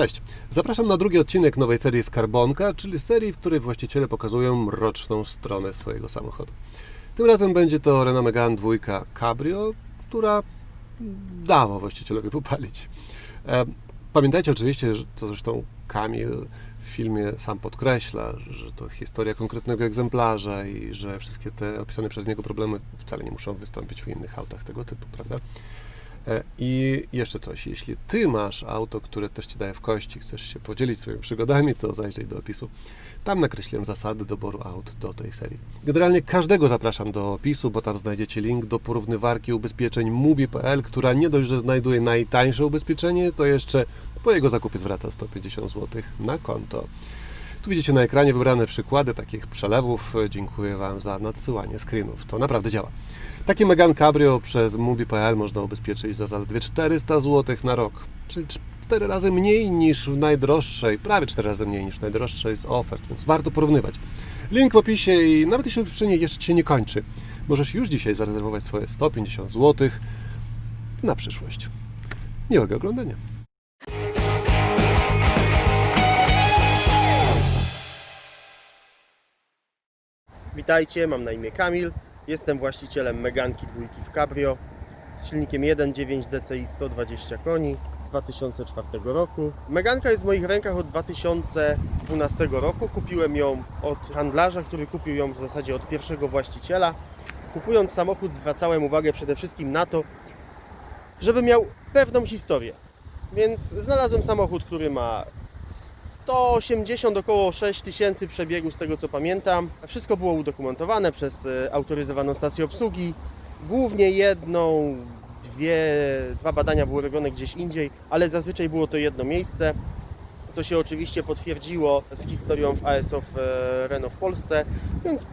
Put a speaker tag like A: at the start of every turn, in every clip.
A: Cześć. Zapraszam na drugi odcinek nowej serii Skarbonka, czyli serii, w której właściciele pokazują mroczną stronę swojego samochodu. Tym razem będzie to Renault Megane 2 Cabrio, która dała właścicielowi popalić. E, Pamiętajcie oczywiście, że to zresztą Kamil w filmie sam podkreśla, że to historia konkretnego egzemplarza i że wszystkie te opisane przez niego problemy wcale nie muszą wystąpić w innych autach tego typu, prawda? E, I jeszcze coś, jeśli Ty masz auto, które też Ci daje w kości, chcesz się podzielić swoimi przygodami, to zajrzyj do opisu. Tam nakreśliłem zasady doboru aut do tej serii. Generalnie każdego zapraszam do opisu, bo tam znajdziecie link do porównywarki ubezpieczeń mubi.pl, która nie dość, że znajduje najtańsze ubezpieczenie, to jeszcze po jego zakupie zwraca 150 zł na konto. Tu widzicie na ekranie wybrane przykłady takich przelewów. Dziękuję Wam za nadsyłanie screenów. To naprawdę działa. Taki Megane Cabrio przez Mubi.pl można ubezpieczyć za zaledwie 400 zł na rok, czyli 4 razy mniej niż w najdroższej, prawie 4 razy mniej niż w najdroższej z ofert, więc warto porównywać. Link w opisie i nawet jeśli ubezpieczenie jeszcze się nie kończy, możesz już dzisiaj zarezerwować swoje 150 zł na przyszłość. Miłego oglądania.
B: Witajcie, mam na imię Kamil. Jestem właścicielem Meganki dwójki w Cabrio z silnikiem 1.9 DCI 120 koni 2004 roku. Meganka jest w moich rękach od 2012 roku. Kupiłem ją od handlarza, który kupił ją w zasadzie od pierwszego właściciela. Kupując samochód zwracałem uwagę przede wszystkim na to, żeby miał pewną historię. Więc znalazłem samochód, który ma 180 około 6 tysięcy przebiegu z tego co pamiętam. Wszystko było udokumentowane przez e, autoryzowaną stację obsługi. Głównie jedną, dwie, dwa badania były robione gdzieś indziej, ale zazwyczaj było to jedno miejsce, co się oczywiście potwierdziło z historią w ASO w e, Renault w Polsce, więc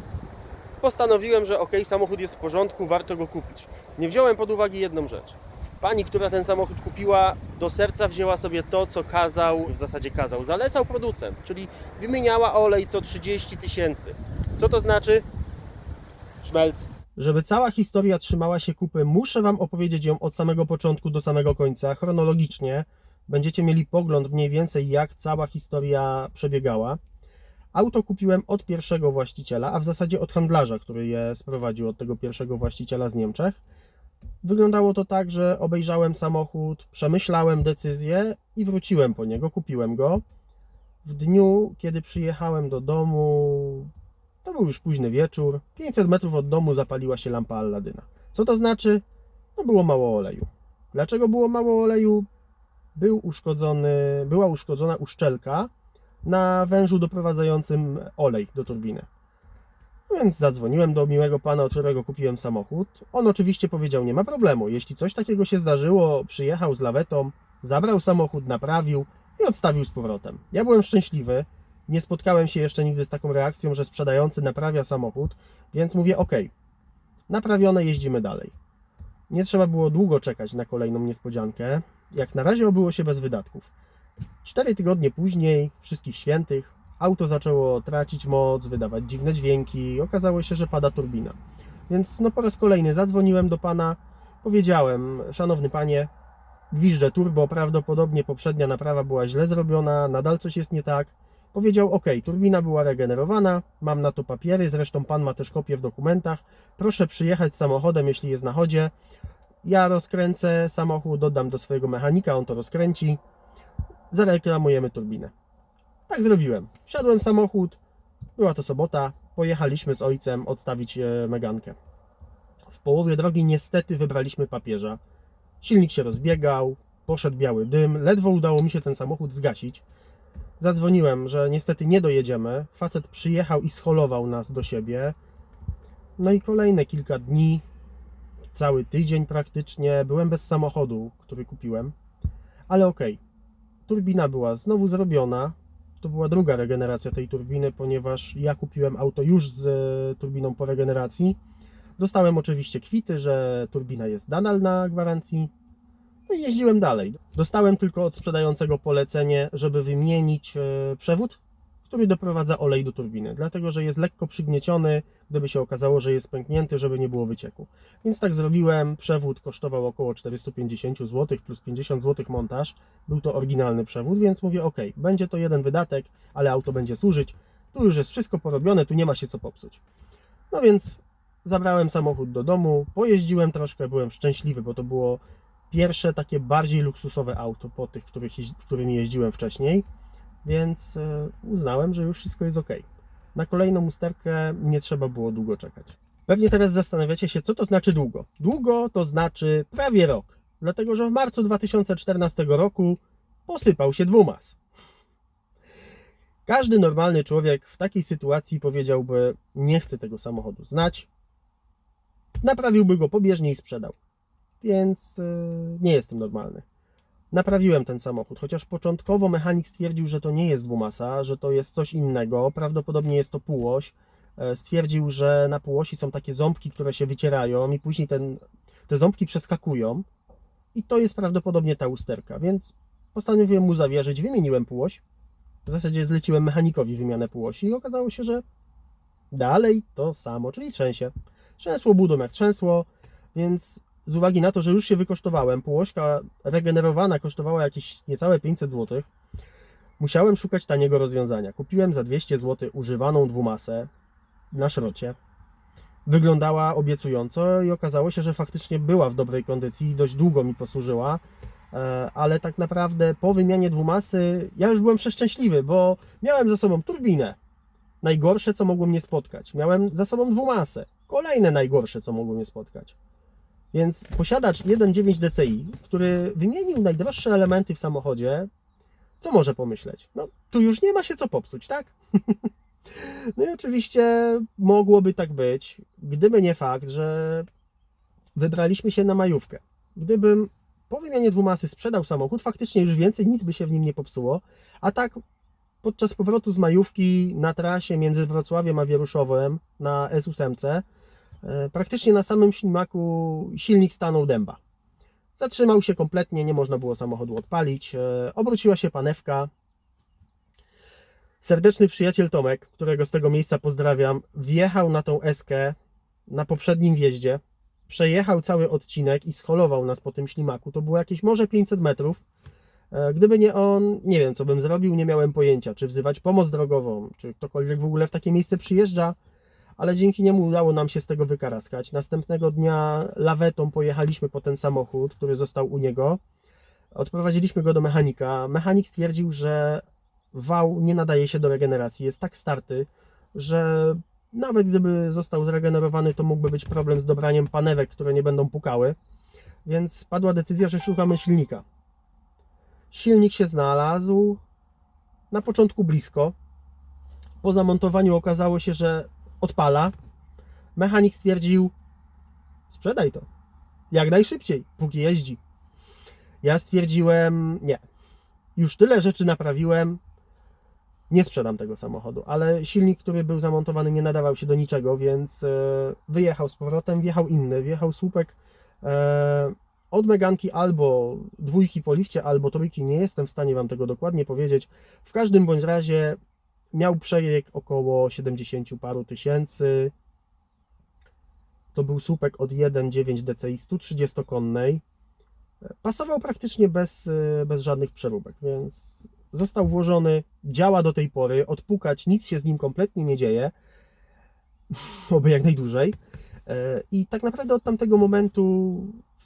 B: postanowiłem, że ok, samochód jest w porządku, warto go kupić. Nie wziąłem pod uwagę jedną rzecz. Pani, która ten samochód kupiła, do serca wzięła sobie to, co kazał, w zasadzie kazał, zalecał producent, czyli wymieniała olej co 30 tysięcy. Co to znaczy? Szmelc. Żeby cała historia trzymała się kupy, muszę Wam opowiedzieć ją od samego początku do samego końca, chronologicznie. Będziecie mieli pogląd mniej więcej, jak cała historia przebiegała. Auto kupiłem od pierwszego właściciela, a w zasadzie od handlarza, który je sprowadził od tego pierwszego właściciela z Niemczech. Wyglądało to tak, że obejrzałem samochód, przemyślałem decyzję i wróciłem po niego, kupiłem go. W dniu, kiedy przyjechałem do domu, to był już późny wieczór, 500 metrów od domu zapaliła się lampa Alladyna. Co to znaczy? No było mało oleju. Dlaczego było mało oleju? Był uszkodzony, była uszkodzona uszczelka na wężu doprowadzającym olej do turbiny. Więc zadzwoniłem do miłego pana, od którego kupiłem samochód. On oczywiście powiedział, nie ma problemu. Jeśli coś takiego się zdarzyło, przyjechał z lawetą, zabrał samochód, naprawił i odstawił z powrotem. Ja byłem szczęśliwy. Nie spotkałem się jeszcze nigdy z taką reakcją, że sprzedający naprawia samochód, więc mówię, ok, naprawione, jeździmy dalej. Nie trzeba było długo czekać na kolejną niespodziankę. Jak na razie obyło się bez wydatków. Cztery tygodnie później, wszystkich świętych, auto zaczęło tracić moc, wydawać dziwne dźwięki. Okazało się, że pada turbina. Więc no po raz kolejny zadzwoniłem do pana, powiedziałem, szanowny panie, gwiżdżę turbo, prawdopodobnie poprzednia naprawa była źle zrobiona, nadal coś jest nie tak. Powiedział, ok, turbina była regenerowana, mam na to papiery, zresztą pan ma też kopię w dokumentach, proszę przyjechać samochodem, jeśli jest na chodzie. Ja rozkręcę samochód, dodam do swojego mechanika, on to rozkręci, zareklamujemy turbinę. Tak zrobiłem. Wsiadłem w samochód, była to sobota, pojechaliśmy z ojcem odstawić e, Megankę. W połowie drogi niestety wybraliśmy papieża. Silnik się rozbiegał, poszedł biały dym, ledwo udało mi się ten samochód zgasić. Zadzwoniłem, że niestety nie dojedziemy. Facet przyjechał i scholował nas do siebie. No i kolejne kilka dni, cały tydzień praktycznie, byłem bez samochodu, który kupiłem. Ale okej, turbina była znowu zrobiona. To była druga regeneracja tej turbiny, ponieważ ja kupiłem auto już z e, turbiną po regeneracji. Dostałem oczywiście kwity, że turbina jest nadal na gwarancji. No i jeździłem dalej. Dostałem tylko od sprzedającego polecenie, żeby wymienić e, przewód, który doprowadza olej do turbiny, dlatego że jest lekko przygnieciony, gdyby się okazało, że jest pęknięty, żeby nie było wycieku. Więc tak zrobiłem, przewód kosztował około 450 zł plus 50 zł montaż. Był to oryginalny przewód, więc mówię ok, będzie to jeden wydatek, ale auto będzie służyć. Tu już jest wszystko porobione, tu nie ma się co popsuć. No więc zabrałem samochód do domu, pojeździłem troszkę, byłem szczęśliwy, bo to było pierwsze takie bardziej luksusowe auto po tych, których, którymi jeździłem wcześniej, więc e, uznałem, że już wszystko jest ok. Na kolejną usterkę nie trzeba było długo czekać. Pewnie teraz zastanawiacie się, co to znaczy długo. Długo to znaczy prawie rok, dlatego że w marcu 2014 roku posypał się dwumas. Każdy normalny człowiek w takiej sytuacji powiedziałby: Nie chcę tego samochodu znać, naprawiłby go pobieżnie i sprzedał. Więc yy, nie jestem normalny. Naprawiłem ten samochód, chociaż początkowo mechanik stwierdził, że to nie jest dwumasa, że to jest coś innego, prawdopodobnie jest to półoś. E, Stwierdził, że na półosi są takie ząbki, które się wycierają i później ten, te ząbki przeskakują i to jest prawdopodobnie ta usterka, więc postanowiłem mu zawierzyć, wymieniłem półoś. W zasadzie zleciłem mechanikowi wymianę półosi i okazało się, że dalej to samo, czyli trzęsie. Trzęsło budą jak trzęsło, więc z uwagi na to, że już się wykosztowałem, półośka regenerowana kosztowała jakieś niecałe 500 zł, musiałem szukać taniego rozwiązania. Kupiłem za 200 zł używaną dwumasę na szrocie. Wyglądała obiecująco i okazało się, że faktycznie była w dobrej kondycji i dość długo mi posłużyła, E, ale tak naprawdę po wymianie dwumasy ja już byłem przeszczęśliwy, bo miałem za sobą turbinę, najgorsze co mogło mnie spotkać. Miałem za sobą dwumasę, kolejne najgorsze co mogło mnie spotkać. Więc posiadacz 1.9 DCI, który wymienił najdroższe elementy w samochodzie, co może pomyśleć? No, tu już nie ma się co popsuć, tak? no i oczywiście mogłoby tak być, gdyby nie fakt, że wybraliśmy się na majówkę. Gdybym po wymianie dwumasy sprzedał samochód, faktycznie już więcej nic by się w nim nie popsuło, a tak podczas powrotu z majówki na trasie między Wrocławiem a Wieruszowem na S8 e, praktycznie na samym ślimaku silnik stanął dęba. Zatrzymał się kompletnie, nie można było samochodu odpalić, e, obróciła się panewka. Serdeczny przyjaciel Tomek, którego z tego miejsca pozdrawiam, wjechał na tą eskę na poprzednim wjeździe, przejechał cały odcinek i scholował nas po tym ślimaku. To było jakieś może 500 metrów. E, Gdyby nie on, nie wiem co bym zrobił, nie miałem pojęcia, czy wzywać pomoc drogową, czy ktokolwiek w ogóle w takie miejsce przyjeżdża, ale dzięki niemu udało nam się z tego wykaraskać. Następnego dnia lawetą pojechaliśmy po ten samochód, który został u niego. Odprowadziliśmy go do mechanika. Mechanik stwierdził, że wał nie nadaje się do regeneracji, jest tak starty, że nawet gdyby został zregenerowany, to mógłby być problem z dobraniem panewek, które nie będą pukały. Więc padła decyzja, że szukamy silnika. Silnik się znalazł na początku blisko. Po zamontowaniu okazało się, że odpala. Mechanik stwierdził: sprzedaj to. Jak najszybciej, póki jeździ. Ja stwierdziłem: nie. Już tyle rzeczy naprawiłem. Nie sprzedam tego samochodu, ale silnik, który był zamontowany, nie nadawał się do niczego, więc e, wyjechał z powrotem. Wjechał inny, wjechał słupek e, od Meganki albo dwójki po lifcie, albo trójki. Nie jestem w stanie Wam tego dokładnie powiedzieć. W każdym bądź razie miał przebieg około 70 paru tysięcy. To był słupek od 1.9 DCI 130-konnej. Pasował praktycznie bez, e, bez żadnych przeróbek, więc został włożony, działa do tej pory, odpukać, nic się z nim kompletnie nie dzieje, oby jak najdłużej. E, I tak naprawdę od tamtego momentu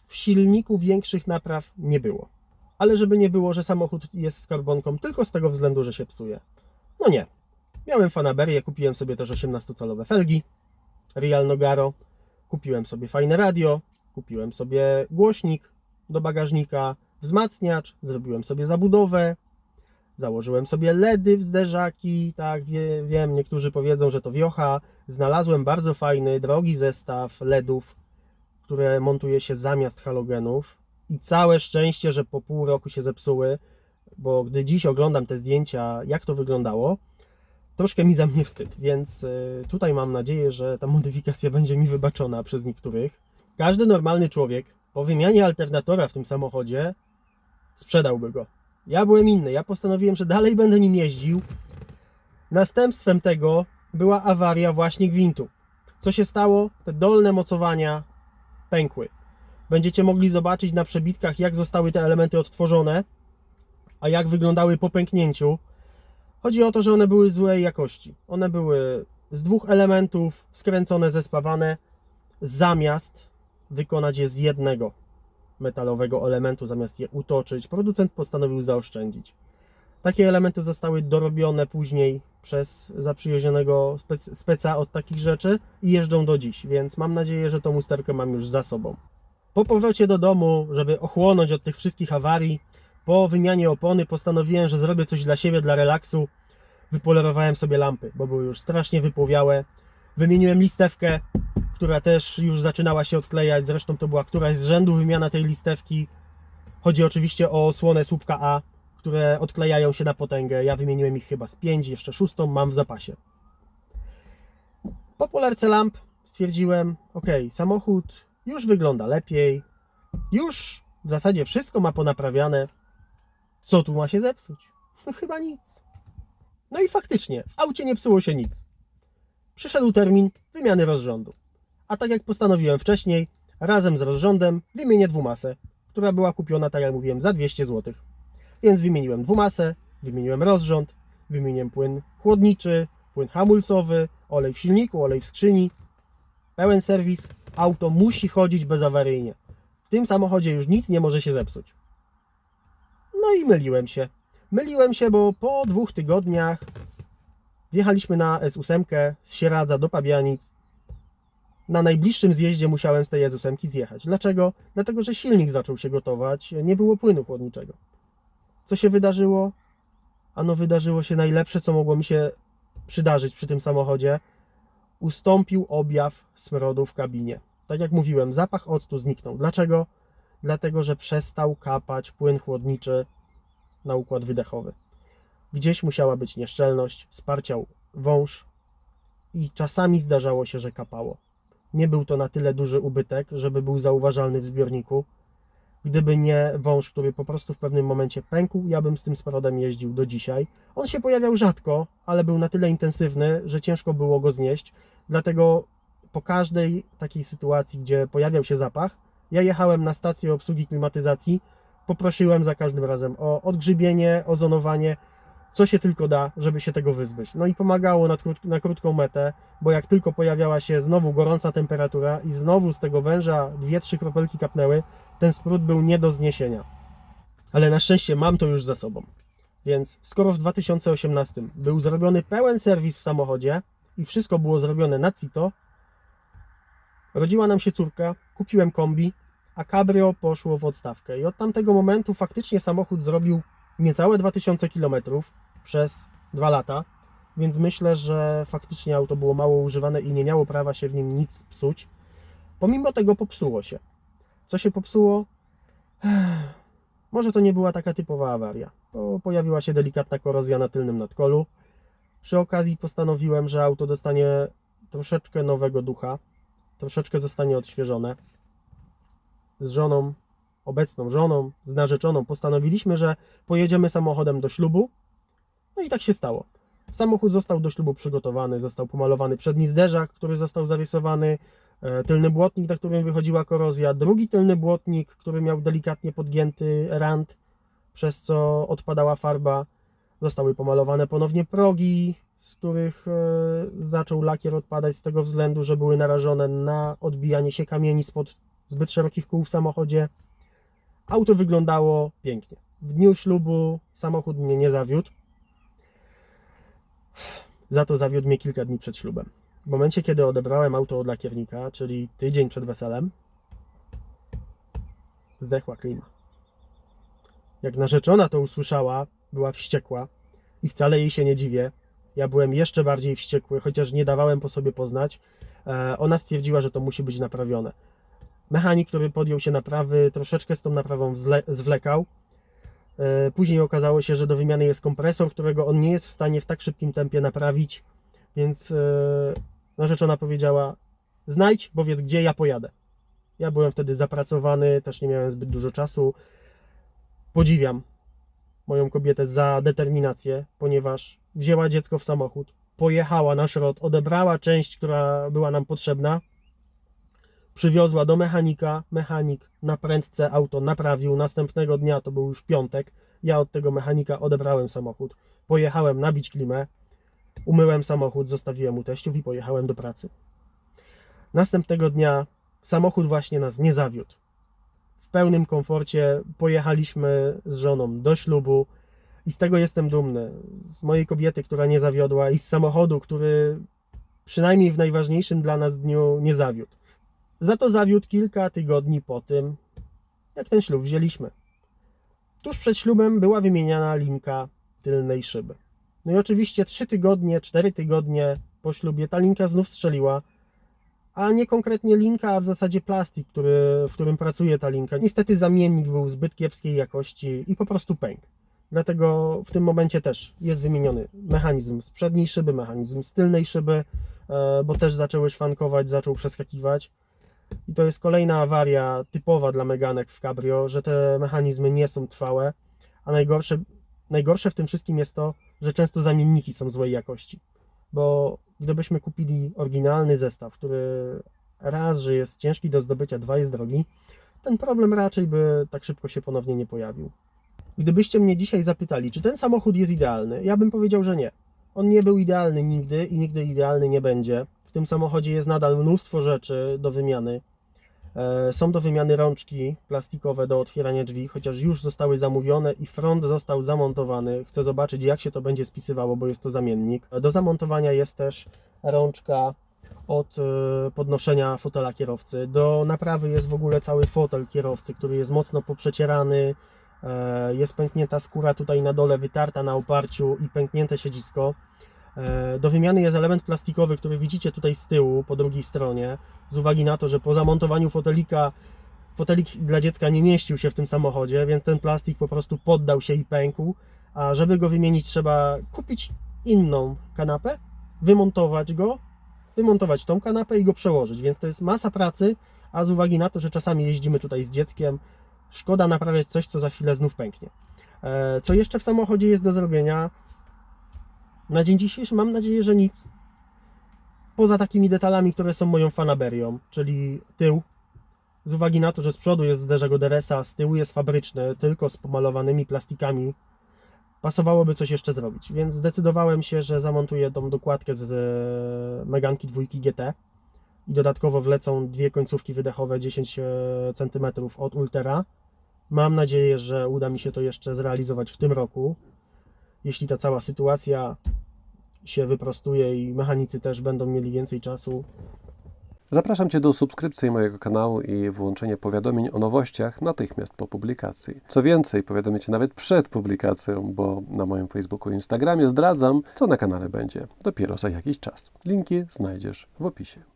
B: w silniku większych napraw nie było. Ale żeby nie było, że samochód jest z karbonką tylko z tego względu, że się psuje. No nie. Miałem fanaberię, kupiłem sobie też 18-calowe felgi. Real Nogaro, kupiłem sobie fajne radio, kupiłem sobie głośnik do bagażnika, wzmacniacz, zrobiłem sobie zabudowę, założyłem sobie LEDy w zderzaki, tak, wie, wiem, niektórzy powiedzą, że to wiocha. Znalazłem bardzo fajny, drogi zestaw LEDów, które montuje się zamiast halogenów. I całe szczęście, że po pół roku się zepsuły, bo gdy dziś oglądam te zdjęcia, jak to wyglądało, troszkę mi za mnie wstyd, więc y, tutaj mam nadzieję, że ta modyfikacja będzie mi wybaczona przez niektórych. Każdy normalny człowiek po wymianie alternatora w tym samochodzie sprzedałby go. Ja byłem inny. Ja postanowiłem, że dalej będę nim jeździł. Następstwem tego była awaria właśnie gwintu. Co się stało? Te dolne mocowania pękły. Będziecie mogli zobaczyć na przebitkach, jak zostały te elementy odtworzone, a jak wyglądały po pęknięciu. Chodzi o to, że one były złej jakości. One były z dwóch elementów skręcone, zespawane, zamiast wykonać je z jednego metalowego elementu, zamiast je utoczyć. Producent postanowił zaoszczędzić. Takie elementy zostały dorobione później przez zaprzyjaźnionego spec- speca od takich rzeczy i jeżdżą do dziś, więc mam nadzieję, że tą usterkę mam już za sobą. Po powrocie do domu, żeby ochłonąć od tych wszystkich awarii, po wymianie opony postanowiłem, że zrobię coś dla siebie, dla relaksu. Wypolerowałem sobie lampy, bo były już strasznie wypłowiałe. Wymieniłem listewkę, która też już zaczynała się odklejać. Zresztą to była któraś z rzędu wymiana tej listewki. Chodzi oczywiście o osłonę słupka A, które odklejają się na potęgę. Ja wymieniłem ich chyba z 5, jeszcze szóstą mam w zapasie. Po polerce lamp stwierdziłem, ok, samochód już wygląda lepiej, już w zasadzie wszystko ma ponaprawiane. Co tu ma się zepsuć? No chyba nic. No i faktycznie, w aucie nie psuło się nic. Przyszedł termin wymiany rozrządu. A tak jak postanowiłem wcześniej, razem z rozrządem wymienię dwumasę, która była kupiona, tak jak mówiłem, za 200 zł. Więc wymieniłem dwumasę, wymieniłem rozrząd, wymieniłem płyn chłodniczy, płyn hamulcowy, olej w silniku, olej w skrzyni. Pełen serwis, auto musi chodzić bezawaryjnie. W tym samochodzie już nic nie może się zepsuć. No i myliłem się. Myliłem się, bo po dwóch tygodniach wjechaliśmy na S8 z Sieradza do Pabianic. Na najbliższym zjeździe musiałem z tej S8 zjechać. Dlaczego? Dlatego, że silnik zaczął się gotować, nie było płynu chłodniczego. Co się wydarzyło? Ano wydarzyło się najlepsze, co mogło mi się przydarzyć przy tym samochodzie. Ustąpił objaw smrodu w kabinie. Tak jak mówiłem, zapach octu zniknął. Dlaczego? Dlatego, że przestał kapać płyn chłodniczy na układ wydechowy. Gdzieś musiała być nieszczelność, sparciał wąż i czasami zdarzało się, że kapało. Nie był to na tyle duży ubytek, żeby był zauważalny w zbiorniku. Gdyby nie wąż, który po prostu w pewnym momencie pękł, ja bym z tym smrodem jeździł do dzisiaj. On się pojawiał rzadko, ale był na tyle intensywny, że ciężko było go znieść. Dlatego po każdej takiej sytuacji, gdzie pojawiał się zapach, ja jechałem na stację obsługi klimatyzacji, poprosiłem za każdym razem o odgrzybienie, ozonowanie, co się tylko da, żeby się tego wyzbyć. No i pomagało na, krót, na krótką metę, bo jak tylko pojawiała się znowu gorąca temperatura i znowu z tego węża dwie, trzy kropelki kapnęły, ten sprut był nie do zniesienia. Ale na szczęście mam to już za sobą. Więc skoro w 2018 był zrobiony pełen serwis w samochodzie i wszystko było zrobione na CITO, rodziła nam się córka, kupiłem kombi, a cabrio poszło w odstawkę. I od tamtego momentu faktycznie samochód zrobił niecałe 2000 km przez dwa lata, więc myślę, że faktycznie auto było mało używane i nie miało prawa się w nim nic psuć. Pomimo tego popsuło się. Co się popsuło? Może to nie była taka typowa awaria, bo pojawiła się delikatna korozja na tylnym nadkolu. Przy okazji postanowiłem, że auto dostanie troszeczkę nowego ducha, troszeczkę zostanie odświeżone. Z żoną, obecną żoną, z narzeczoną postanowiliśmy, że pojedziemy samochodem do ślubu. No i tak się stało. Samochód został do ślubu przygotowany, został pomalowany przedni zderzak, który został zarysowany, e, tylny błotnik, na którym wychodziła korozja, drugi tylny błotnik, który miał delikatnie podgięty rand, przez co odpadała farba. Zostały pomalowane ponownie progi, z których e, zaczął lakier odpadać z tego względu, że były narażone na odbijanie się kamieni spod zbyt szerokich kół w samochodzie. Auto wyglądało pięknie. W dniu ślubu samochód mnie nie zawiódł. Za to zawiódł mnie kilka dni przed ślubem. W momencie, kiedy odebrałem auto od lakiernika, czyli tydzień przed weselem, zdechła klima. Jak narzeczona to usłyszała, była wściekła i wcale jej się nie dziwię. Ja byłem jeszcze bardziej wściekły, chociaż nie dawałem po sobie poznać. E, Ona stwierdziła, że to musi być naprawione. Mechanik, który podjął się naprawy, troszeczkę z tą naprawą zwlekał. E, Później okazało się, że do wymiany jest kompresor, którego on nie jest w stanie w tak szybkim tempie naprawić, więc e, narzeczona powiedziała: Znajdź, powiedz, gdzie ja pojadę. Ja byłem wtedy zapracowany, też nie miałem zbyt dużo czasu. Podziwiam moją kobietę za determinację, ponieważ wzięła dziecko w samochód, pojechała na szrot, odebrała część, która była nam potrzebna, przywiozła do mechanika, mechanik na prędce auto naprawił, następnego dnia, to był już piątek, ja od tego mechanika odebrałem samochód, pojechałem nabić klimę, umyłem samochód, zostawiłem mu teściów i pojechałem do pracy. Następnego dnia samochód właśnie nas nie zawiódł. W pełnym komforcie pojechaliśmy z żoną do ślubu i z tego jestem dumny. Z mojej kobiety, która nie zawiodła i z samochodu, który przynajmniej w najważniejszym dla nas dniu nie zawiódł. Za to zawiódł kilka tygodni po tym, jak ten ślub wzięliśmy. Tuż przed ślubem była wymieniana linka tylnej szyby. No i oczywiście trzy tygodnie, cztery tygodnie po ślubie ta linka znów strzeliła, a nie konkretnie linka, a w zasadzie plastik, który, w którym pracuje ta linka. Niestety zamiennik był zbyt kiepskiej jakości i po prostu pękł. Dlatego w tym momencie też jest wymieniony mechanizm z przedniej szyby, mechanizm z tylnej szyby, e, bo też zaczęły szwankować, zaczął przeskakiwać. I to jest kolejna awaria typowa dla Meganek w Cabrio, że te mechanizmy nie są trwałe, a najgorsze, najgorsze w tym wszystkim jest to, że często zamienniki są złej jakości. Bo gdybyśmy kupili oryginalny zestaw, który raz, że jest ciężki do zdobycia, dwa jest drogi, ten problem raczej by tak szybko się ponownie nie pojawił. Gdybyście mnie dzisiaj zapytali, czy ten samochód jest idealny, ja bym powiedział, że nie. On nie był idealny nigdy i nigdy idealny nie będzie. W tym samochodzie jest nadal mnóstwo rzeczy do wymiany. E, Są do wymiany rączki plastikowe do otwierania drzwi, chociaż już zostały zamówione i front został zamontowany. Chcę zobaczyć, jak się to będzie spisywało, bo jest to zamiennik. Do zamontowania jest też rączka od e, podnoszenia fotela kierowcy. Do naprawy jest w ogóle cały fotel kierowcy, który jest mocno poprzecierany. E, Jest pęknięta skóra tutaj na dole, wytarta na oparciu i pęknięte siedzisko. E, Do wymiany jest element plastikowy, który widzicie tutaj z tyłu, po drugiej stronie, z uwagi na to, że po zamontowaniu fotelika, fotelik dla dziecka nie mieścił się w tym samochodzie, więc ten plastik po prostu poddał się i pękł. A żeby go wymienić, trzeba kupić inną kanapę, wymontować go, wymontować tą kanapę i go przełożyć. Więc to jest masa pracy, a z uwagi na to, że czasami jeździmy tutaj z dzieckiem, szkoda naprawiać coś, co za chwilę znów pęknie. E, Co jeszcze w samochodzie jest do zrobienia? Na dzień dzisiejszy mam nadzieję, że nic. Poza takimi detalami, które są moją fanaberią, czyli tył. Z uwagi na to, że z przodu jest zderzak od RS-a, z tyłu jest fabryczny, tylko z pomalowanymi plastikami, pasowałoby coś jeszcze zrobić. Więc zdecydowałem się, że zamontuję tą dokładkę z e, Meganki 2 GT i dodatkowo wlecą dwie końcówki wydechowe 10 cm od Ultera. Mam nadzieję, że uda mi się to jeszcze zrealizować w tym roku. Jeśli ta cała sytuacja się wyprostuje i mechanicy też będą mieli więcej czasu,
A: Zapraszam Cię do subskrypcji mojego kanału i włączenia powiadomień o nowościach natychmiast po publikacji. Co więcej, powiadomię Cię nawet przed publikacją, bo na moim Facebooku i Instagramie zdradzam, co na kanale będzie dopiero za jakiś czas. Linki znajdziesz w opisie.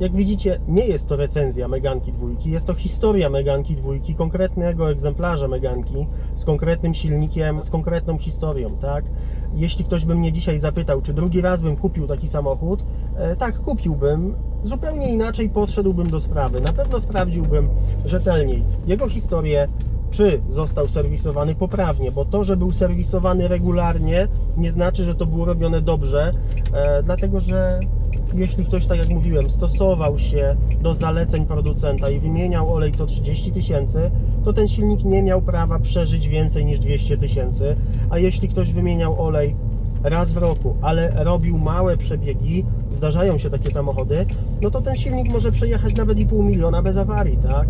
B: Jak widzicie, nie jest to recenzja Meganki dwójki, jest to historia Meganki dwójki, konkretnego egzemplarza Meganki z konkretnym silnikiem, z konkretną historią, tak? Jeśli ktoś by mnie dzisiaj zapytał, czy drugi raz bym kupił taki samochód, e, tak, kupiłbym. Zupełnie inaczej podszedłbym do sprawy. Na pewno sprawdziłbym rzetelniej jego historię, czy został serwisowany poprawnie, bo to, że był serwisowany regularnie, nie znaczy, że to było robione dobrze, e, dlatego że jeśli ktoś, tak jak mówiłem, stosował się do zaleceń producenta i wymieniał olej co 30 tysięcy, to ten silnik nie miał prawa przeżyć więcej niż 200 tysięcy, a jeśli ktoś wymieniał olej raz w roku, ale robił małe przebiegi, zdarzają się takie samochody, no to ten silnik może przejechać nawet i pół miliona bez awarii, tak?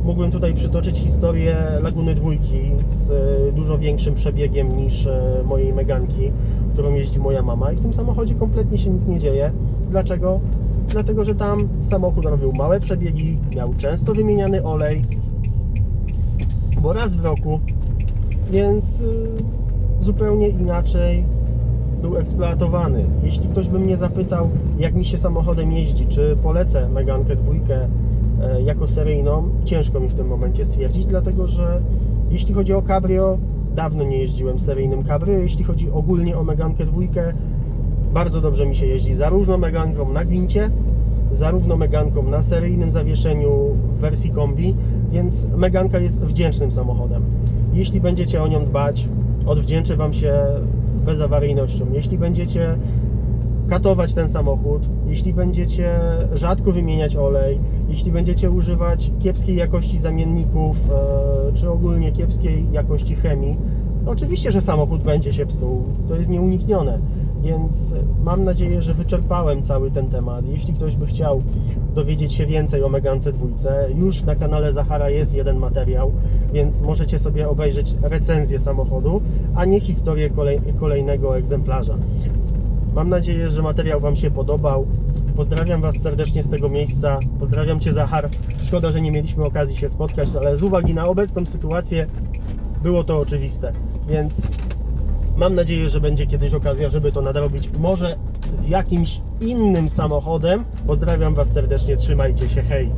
B: E, Mógłbym tutaj przytoczyć historię Laguny Dwójki z e, dużo większym przebiegiem niż e, mojej Meganki, którą jeździ moja mama i w tym samochodzie kompletnie się nic nie dzieje. Dlaczego? Dlatego, że tam samochód robił małe przebiegi, miał często wymieniany olej, bo raz w roku, więc y, zupełnie inaczej był eksploatowany. Jeśli ktoś by mnie zapytał, jak mi się samochodem jeździ, czy polecę Megankę dwójkę e, jako seryjną, ciężko mi w tym momencie stwierdzić, dlatego że jeśli chodzi o cabrio, dawno nie jeździłem seryjnym cabrio, jeśli chodzi ogólnie o Megankę dwójkę, bardzo dobrze mi się jeździ zarówno Meganką na gwincie, zarówno Meganką na seryjnym zawieszeniu w wersji kombi, więc Meganka jest wdzięcznym samochodem. Jeśli będziecie o nią dbać, odwdzięczę Wam się bezawaryjnością. Jeśli będziecie katować ten samochód, jeśli będziecie rzadko wymieniać olej, jeśli będziecie używać kiepskiej jakości zamienników, e, czy ogólnie kiepskiej jakości chemii, oczywiście, że samochód będzie się psuł. To jest nieuniknione. Więc mam nadzieję, że wyczerpałem cały ten temat. Jeśli ktoś by chciał dowiedzieć się więcej o Megance dwójce, już na kanale Zachara jest jeden materiał, więc możecie sobie obejrzeć recenzję samochodu, a nie historię kolej, kolejnego egzemplarza. Mam nadzieję, że materiał Wam się podobał. Pozdrawiam Was serdecznie z tego miejsca. Pozdrawiam Cię, Zachar. Szkoda, że nie mieliśmy okazji się spotkać, ale z uwagi na obecną sytuację było to oczywiste. Więc mam nadzieję, że będzie kiedyś okazja, żeby to nadrobić. Może z jakimś innym samochodem. Pozdrawiam Was serdecznie. Trzymajcie się. Hej.